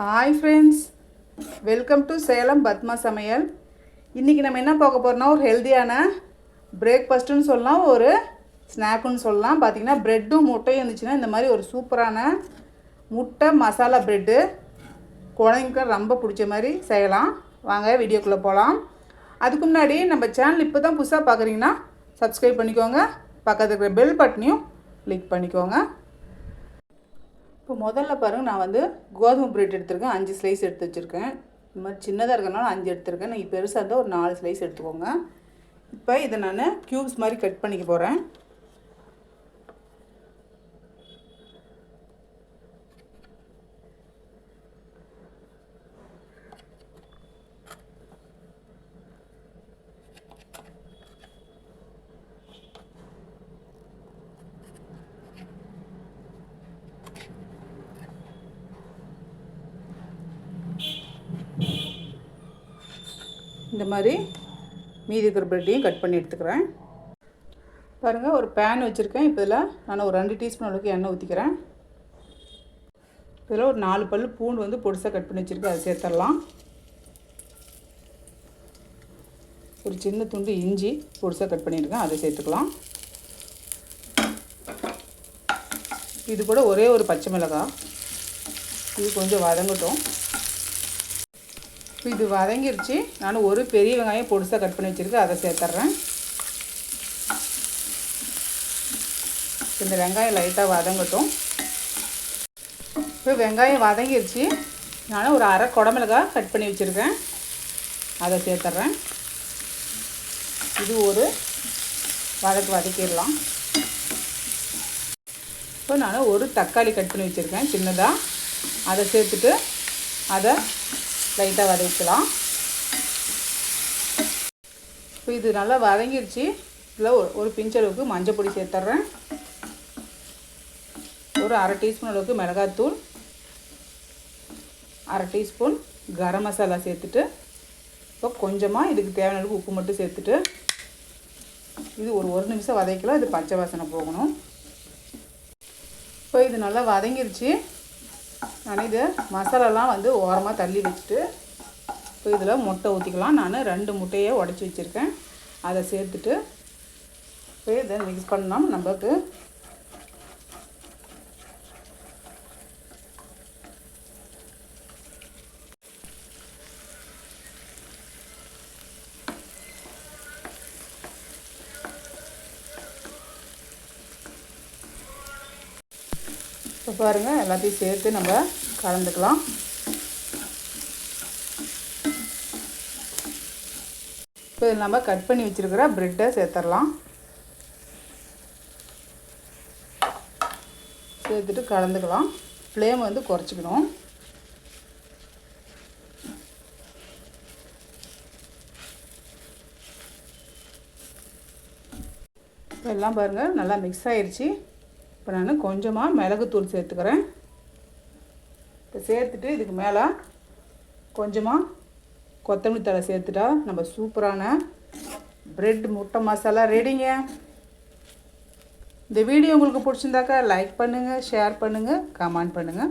Hi friends welcome to Salem Padma Samayal இன்றைக்கி நம்ம என்ன பார்க்க போகிறோம்னா ஒரு ஹெல்த்தியான பிரேக்ஃபாஸ்ட்டுன்னு சொல்லலாம் ஒரு ஸ்நாக்குன்னு சொல்லலாம். பார்த்திங்கன்னா ப்ரெட்டும் முட்டையும் இருந்துச்சுன்னா இந்த மாதிரி ஒரு சூப்பரான முட்டை மசாலா ப்ரெட்டு குழந்தைங்களுக்கு ரொம்ப பிடிச்ச மாதிரி செய்யலாம். வாங்க வீடியோக்குள்ளே போகலாம் அதுக்கு முன்னாடி நம்ம சேனல் இப்போ தான் புதுசாக பார்க்குறீங்கன்னா சப்ஸ்கிரைப் பண்ணிக்கோங்க. பக்கத்தில் இருக்கிற பெல் பட்டனையும் கிளிக் பண்ணிக்கோங்க. இப்போ முதல்ல பாருங்கள் நான் வந்து கோதுமை பிரெட் எடுத்திருக்கேன். அஞ்சு ஸ்லைஸ் எடுத்து வச்சுருக்கேன். இந்த மாதிரி சின்னதாக இருக்கனால அஞ்சு எடுத்திருக்கேன். நீங்கள் பெருசாக இருந்தால் ஒரு நாலு ஸ்லைஸ் எடுத்துக்கோங்க. இப்போ இதை நான் க்யூப்ஸ் மாதிரி கட் பண்ணிக்க போகிறேன் இந்த மாதிரி மீதி இருக்கிற ப்ரெட்டையும் கட் பண்ணி எடுத்துக்கிறேன். பாருங்கள் ஒரு பேன் வச்சுருக்கேன். இப்போ இதில் நான் ஒரு ரெண்டு டீஸ்பூன் அளவுக்கு எண்ணெய் ஊற்றிக்கிறேன் இதில் ஒரு நாலு பல் பூண்டு வந்து பொடிசாக கட் பண்ணி வச்சுருக்கேன். அதை சேர்த்துடலாம். ஒரு சின்ன துண்டு இஞ்சி பொடிசாக கட் பண்ணியிருக்கேன். அதை சேர்த்துக்கலாம். இது கூட ஒரே ஒரு பச்சை மிளகாய். இது கொஞ்சம் வதங்கட்டும். இப்போ இது வதங்கிருச்சு. நான் ஒரு பெரிய வெங்காயம் பொடிசாக கட் பண்ணி வச்சுருக்கேன். அதை சேர்த்துட்றேன் இந்த வெங்காயம் லைட்டாக வதங்கட்டும். இப்போ வெங்காயம் வதங்கிருச்சு. நான் ஒரு அரை குடமிளகா கட் பண்ணி வச்சுருக்கேன். அதை சேர்த்துட்றேன் இது ஒரு வதக்கு வதக்கிடலாம். இப்போ நான் ஒரு தக்காளி கட் பண்ணி வச்சுருக்கேன். சின்னதாக அதை சேர்த்துட்டு அதை லைட்டாக வதக்கலாம் இப்போ இது நல்லா வதங்கிருச்சு. இதில் ஒரு பிஞ்சளவுக்கு அளவுக்கு மஞ்சள் பொடி சேர்த்துட்றேன். ஒரு அரை டீஸ்பூன் அளவுக்கு மிளகாத்தூள். அரை டீஸ்பூன் கரம் மசாலா சேர்த்துட்டு இப்போ கொஞ்சமாக இதுக்கு தேவையான அளவுக்கு உப்பு மட்டும் சேர்த்துட்டு இது ஒரு ஒரு நிமிஷம் வதக்கலாம் இது பச்சை வாசனை போகணும். இப்போ இது நல்லா வதங்கிருச்சு. நான் இது மசாலாலாம் வந்து ஓரமாக தள்ளி வச்சுட்டு இப்போ இதில் முட்டை ஊற்றிக்கலாம் நான் ரெண்டு முட்டையை உடச்சி வச்சுருக்கேன். அதை சேர்த்துட்டு இப்போ இதை மிக்ஸ் பண்ணால் நமக்கு இப்போ பாருங்கள் எல்லாத்தையும் சேர்த்து நம்ம கலந்துக்கலாம். இப்போ இதில் நம்ம கட் பண்ணி வச்சுருக்கிற ப்ரெட்டை சேர்த்துடலாம் சேர்த்துட்டு கலந்துக்கலாம். ஃப்ளேம் வந்து குறைச்சிக்கணும். இப்போ எல்லாம் பாருங்கள் நல்லா மிக்ஸ் ஆயிடுச்சு இப்போ நான் கொஞ்சமாக மிளகுத்தூள் சேர்த்துக்கிறேன். இப்போ சேர்த்துட்டு இதுக்கு மேலே கொஞ்சமாக கொத்தமல்லி தழை சேர்த்துட்டா நம்ம சூப்பரான ப்ரெட் முட்டை மசாலா ரெடிங்க இந்த வீடியோ உங்களுக்கு பிடிச்சிருந்தாக்கா லைக் பண்ணுங்கள் ஷேர் பண்ணுங்கள் கமெண்ட் பண்ணுங்கள்